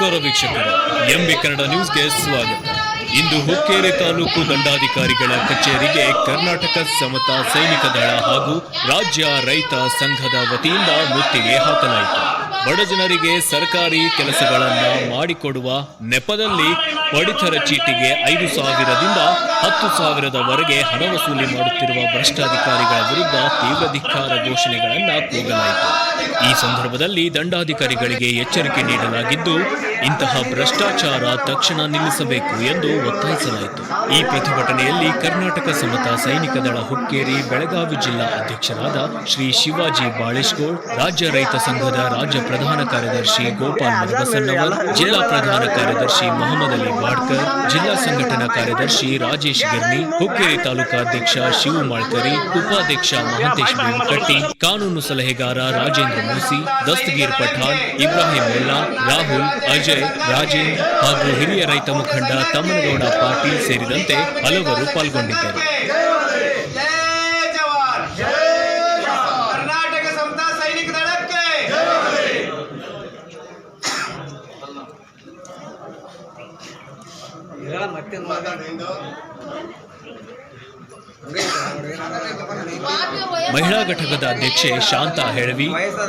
ನಮಸ್ಕಾರ ವೀಕ್ಷಕರು, ಎಂಬಿ ಕನ್ನಡ ನ್ಯೂಸ್ಗೆ ಸ್ವಾಗತ. ಇಂದು ಹುಕ್ಕೇರಿ ತಾಲೂಕು ದಂಡಾಧಿಕಾರಿಗಳ ಕಚೇರಿಗೆ ಕರ್ನಾಟಕ ಸಮತಾ ಸೈನಿಕ ದಳ ಹಾಗೂ ರಾಜ್ಯ ರೈತ ಸಂಘದ ವತಿಯಿಂದ ಮುತ್ತಿಗೆ ಹಾಕಲಾಯಿತು. ಬಡ ಜನರಿಗೆ ಸರ್ಕಾರಿ ಕೆಲಸಗಳನ್ನು ಮಾಡಿಕೊಡುವ ನೆಪದಲ್ಲಿ ಪಡಿತರ ಚೀಟಿಗೆ ಐದು ಸಾವಿರದಿಂದ ಹತ್ತು ಸಾವಿರದವರೆಗೆ ಹಣ ವಸೂಲಿ ಮಾಡುತ್ತಿರುವ ಭ್ರಷ್ಟಾಧಿಕಾರಿಗಳ ವಿರುದ್ಧ ತೀವ್ರ ಧಿಕ್ಕಾರ ಘೋಷಣೆಗಳನ್ನು ಕೂಗಲಾಯಿತು. ಈ ಸಂದರ್ಭದಲ್ಲಿ ದಂಡಾಧಿಕಾರಿಗಳಿಗೆ ಎಚ್ಚರಿಕೆ ನೀಡಲಾಗಿದ್ದು, ಇಂತಹ ಭ್ರಷ್ಟಾಚಾರ ತಕ್ಷಣ ನಿಲ್ಲಿಸಬೇಕು ಎಂದು ಒತ್ತಾಯಿಸಲಾಯಿತು. ಈ ಪ್ರತಿಭಟನೆಯಲ್ಲಿ ಕರ್ನಾಟಕ ಸಮತ ಸೈನಿಕ ದಳ ಹುಕ್ಕೇರಿ, ಬೆಳಗಾವಿ ಜಿಲ್ಲಾ ಅಧ್ಯಕ್ಷರಾದ ಶ್ರೀ ಶಿವಾಜಿ ಬಾಳೇಶ್ಗೋಳ್ ರಾಜ್ಯ ರೈತ ಸಂಘದ ರಾಜ್ಯ ಪ್ರಧಾನ ಕಾರ್ಯದರ್ಶಿ ಗೋಪಾಲ್ ಮರಬಸನ್ನವರ್ ಜಿಲ್ಲಾ ಪ್ರಧಾನ ಕಾರ್ಯದರ್ಶಿ ಮೊಹಮ್ಮದ್ ಅಲಿ ಬಾಡ್ಕರ್, ಜಿಲ್ಲಾ ಸಂಘಟನಾ ಕಾರ್ಯದರ್ಶಿ ರಾಜೇಶ್ ಗರ್ನಿ ಹುಕ್ಕೇರಿ ತಾಲೂಕಾಧ್ಯಕ್ಷ ಶಿವು ಮಾಳ್ಕರಿ ಉಪಾಧ್ಯಕ್ಷ ಮಹಂತೇಶ್ ಕಟ್ಟಿ ಕಾನೂನು ಸಲಹೆಗಾರ ರಾಜೇಂದ್ರ ಮೂಸಿ, ದಸ್ತಗೀರ್ ಪಠಾಣ್, ಇಬ್ರಾಹಿಂ ಮುಲ್ಲಾ, ರಾಹುಲ್, ಅಜಯ್, ರಾಜೇಂದ್ರ ಹಾಗೂ ಹಿರಿಯ ರೈತ ಮುಖಂಡ ತಮ್ಮನಗೌಡ ಪಾಟೀಲ್ ಸೇರಿದಂತೆ ಹಲವರು ಪಾಲ್ಗೊಂಡಿದ್ದರು. ಮಹಿಳಾ ಘಟಕದ ಅಧ್ಯಕ್ಷೆ ಶಾಂತಾ ಹೆಳವಿ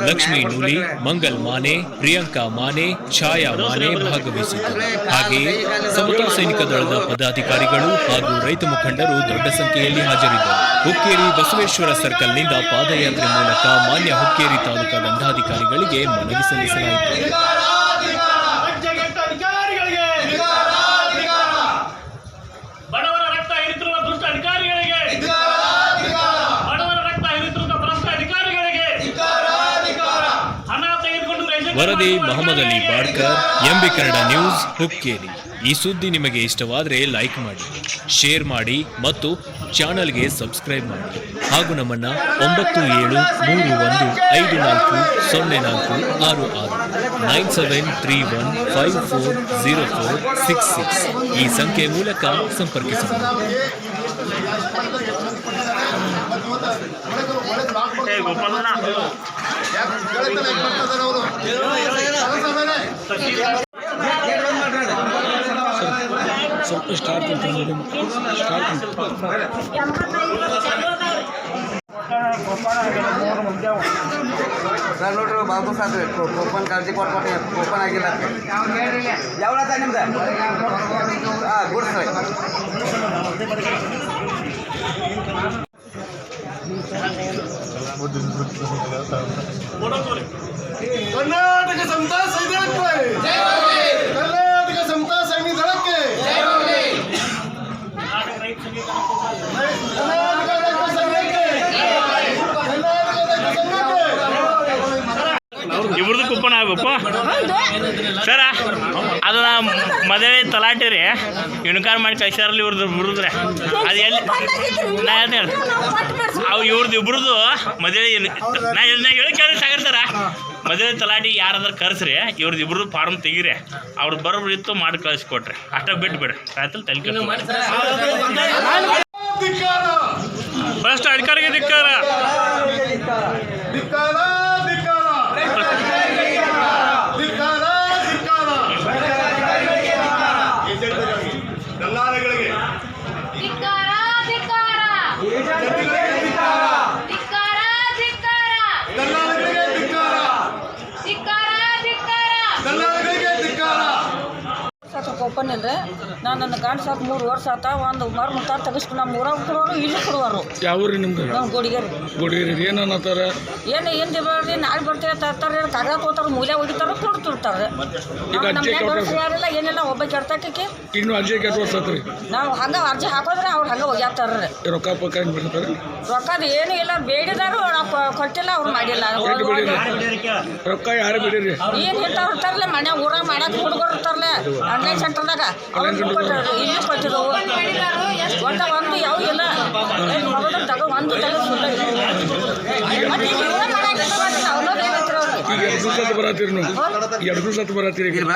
ಲಕ್ಷ್ಮೀ ನೂಲಿ ಮಂಗಲ್ ಮಾನೆ ಪ್ರಿಯಾಂಕಾ ಮಾನೆ ಛಾಯಾ ಮಾನೆ ಭಾಗವಹಿಸಿದ್ದರು. ಹಾಗೆಯೇ ಸಮತಾ ಸೈನಿಕ ದಳದ ಪದಾಧಿಕಾರಿಗಳು ಹಾಗೂ ರೈತ ಮುಖಂಡರು ದೊಡ್ಡ ಸಂಖ್ಯೆಯಲ್ಲಿ ಹಾಜರಿದ್ದರು. ಹುಕ್ಕೇರಿ ಬಸವೇಶ್ವರ ಸರ್ಕಲ್ನಿಂದ ಪಾದಯಾತ್ರೆ ಮೂಲಕ ಮಾನ್ಯ ಹುಕ್ಕೇರಿ ತಾಲೂಕಾ ದಂಡಾಧಿಕಾರಿಗಳಿಗೆ ಮನವಿ ಸಲ್ಲಿಸಲಾಯಿತು. ವರದಿ ಮೊಹಮ್ಮದ್ ಅಲಿ ಬಾಡ್ಕರ್ ಎಂಬಿ ಕನ್ನಡ ನ್ಯೂಸ್ ಹುಕ್ಕೇರಿ. ಈ ಸುದ್ದಿ ನಿಮಗೆ ಇಷ್ಟವಾದರೆ ಲೈಕ್ ಮಾಡಿ ಶೇರ್ ಮಾಡಿ ಮತ್ತು ಚಾನಲ್ಗೆ ಸಬ್ಸ್ಕ್ರೈಬ್ ಮಾಡಿ. ಹಾಗೂ ನಮ್ಮನ್ನ ಒಂಬತ್ತು ಏಳು ಮೂರು ಒಂದು ಐದು ನಾಲ್ಕು ಸೊನ್ನೆ ನಾಲ್ಕು ಆರು ಆರು nine seven three one five four zero four six six ಈ ಸಂಖ್ಯೆ ಮೂಲಕ ಸಂಪರ್ಕಿಸಬಹುದು. ಸರ್ ನೋಡ್ರಿ ಬಾಬು ಸಾಹೇಬ್ರಿ ಓಪನ್ ಕಾಳಜಿ ಕೊಟ್ಕೊಟ್ಟು ಓಪನ್ ಆಗಿಲ್ಲ ಯಾವ ನಿಮ್ದು ಹಾಂ ಗುಡ್ ಸರ್ ಕರ್ನಾಟಕ ಸಮತಾ ಸೈನಿಕ ದಳಕ್ಕೆ ಕರ್ನಾಟಕ ಸಮತಾ ಸೈನಿಕ ದಳಕ್ಕೆ ಕರ್ನಾಟಕ ರೈತ ಸಂಘಕ್ಕೆ ಕರ್ನಾಟಕ ರೈತ ಸಂಘಕ್ಕೆ ಇವ್ರದ್ದು ಕುಪ್ಪನ ಆಗ್ಬೇಕು ಸರ ಅದನ್ನ ಮದುವೆ ತಲಾಟೆ ರೀ ಯುನಿಕಾರ್ ಮಾಡಿ ಕಳ್ಸ್ಯಾರಲ್ಲ ಇವ್ರದ್ದು ಬಿರುದ್ರೆ. ಅದು ಎಲ್ಲಿ ನಾ ಹೇಳ್ತೀನಿ ಹೇಳ್ತೀನಿ. ಅವು ಇವ್ರದ್ದು ಇಬ್ರದ್ದು ಮದುವೆ ನಾ ಹೇಳಿ- ನಾ ಹೇಳಿ ಕೇಳಿ ಸಾಗಿರ್ತಾರ ಮದುವೆ ತಲಾಟಿ ಯಾರಾದ್ರೂ ಕರೆಸ್ರಿ ಇವ್ರದ್ದು ಇಬ್ರದ್ದು ಫಾರ್ಮ್ ತೆಗೀರಿ. ಅವ್ರದ್ದು ಬರೋಬ್ರು ಇತ್ತು ಮಾಡಿ ಕಳಿಸ್ಕೊಟ್ರಿ. ಅಷ್ಟ ಬಿಟ್ಟು ಬಿಡ್ರಿ ಆಯ್ತಲ್ಲ ತಲೆ. ಫಸ್ಟ್ ಧಿಕ್ಕಾರ ಧಿಕ್ಕಾರ ಧಿಕ್ಕಾರ ಧಿಕ್ಕಾರ ಧಿಕ್ಕಾರ ದಲ್ಲಾಳಿಗಳಿಗೆ ಧಿಕ್ಕಾರ ಧಿಕ್ಕಾರ ಜತಿಗಳಿಗೆ ಧಿಕ್ಕಾರ ಧಿಕ್ಕಾರ ಧಿಕ್ಕಾರ ದಲ್ಲಾಳಿಗಳಿಗೆ ಧಿಕ್ಕಾರ ಧಿಕ್ಕಾರ ಧಿಕ್ಕಾರ ದಲ್ಲಾಳಿಗಳಿಗೆ ಧಿಕ್ಕಾರ ಸಾಕು ಓಪನ್ ಇಲ್ರಿ ನಾನು ನನ್ನ ಗಾಂಡ್ ಸಾಕು ಮೂರು ವರ್ಷ ಆತ ಒಂದು ಮರು ಮುತ್ತಾರ ತೆಗಿಸ್ಕೊ ನಮ್ಮ ಊರಾಗ ಕೊಡೋರು ಇಲ್ಲಿ ಕೊಡುವರು ಯಾವ ಊರಿ ನಿಮ್ದು? ನಮ್ಮ ಗುಡಿಗೆ ಗುಡಿಗಿರಿ. ಏನು ಅನ್ನತ್ತಾರ? ಏನು ನಾಳೆ ಬರ್ತೀರ ತರ್ತಾರೆ ಕಾಗದ ಹೋಗ್ತಾರೆ ಮೂಲೆ ಹೊಡಿತಾರೆ ಕೊಡ್ತಿರ್ತಾರೆ ಈಗ. ಯಾರಿಲ್ಲ ಏನಿಲ್ಲ ಒಬ್ಬ ಕೆಡ್ತಕ್ಕೆ. ಇನ್ನು ಅರ್ಜಿ ನಾವು ಹಂಗ ಅರ್ಜಿ ಹಾಕೋದ್ರೆ ಅವ್ರು ಹಂಗೆ ಒಗ್ಯಾತಾರ ರೊಕ್ಕ ಪಕ್ಕ ಬಿಡ್ತಾರೆ ರೊಕ್ಕದ ಏನು ಇಲ್ಲ ಬೇಡಿದಾರು ನಾವು ಕೊಟ್ಟಿಲ್ಲ ಅವ್ರು ಮಾಡಿಲ್ಲ. ಬಿಡಿರಿ? ರೊಕ್ಕ ಯಾರು ಬಿಡಿರಿ? ಏನು ಇಂಥವ್ರು ಇರ್ತಾರಲ್ಲ ಮನೆ ಊರಾಗ ಮಾಡಕ್ಕೆ ಹುಡುಗರು ಇರ್ತಾರಲ್ಲ ಆನ್ಲೈನ್ ಸೆಂಟರ್ದಾಗ ಕೊಟ್ಟಿರೋದು ಇಲ್ಲಿ ಕೊಟ್ಟಿರೋವು ಒಟ್ಟ ಒಂದು ಯಾವ ಇಲ್ಲ. ಮೊದಲು ತಗೋ ಒಂದು ತಗೋ ಸುಳ್ಳ. ಮತ್ತೆ ಮಾಡಾಕಿಲ್ಲ ಮತ್ತೆ ಅವ್ನವ್ರು ಏನಂತಾರೆ ಅವ್ರಿಗೆ ಈಗ ಎರಡು ದಿವಸ ಬರತ್ತೀರಿ ನೀವು. ಎರಡು ದಿವಸ ಬರತ್ತೀರಿ ಎರಡು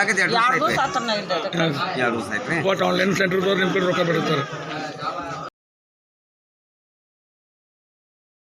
ಆಯ್ತು. ಒಟ್ಟು ಆನ್ಲೈನ್ ಸೆಂಟರ್ದವ್ರು ನಿಮ್ಮ ಕಡೆ ರೊಕ್ಕ ಬಿಡುತ್ತಾರೆ.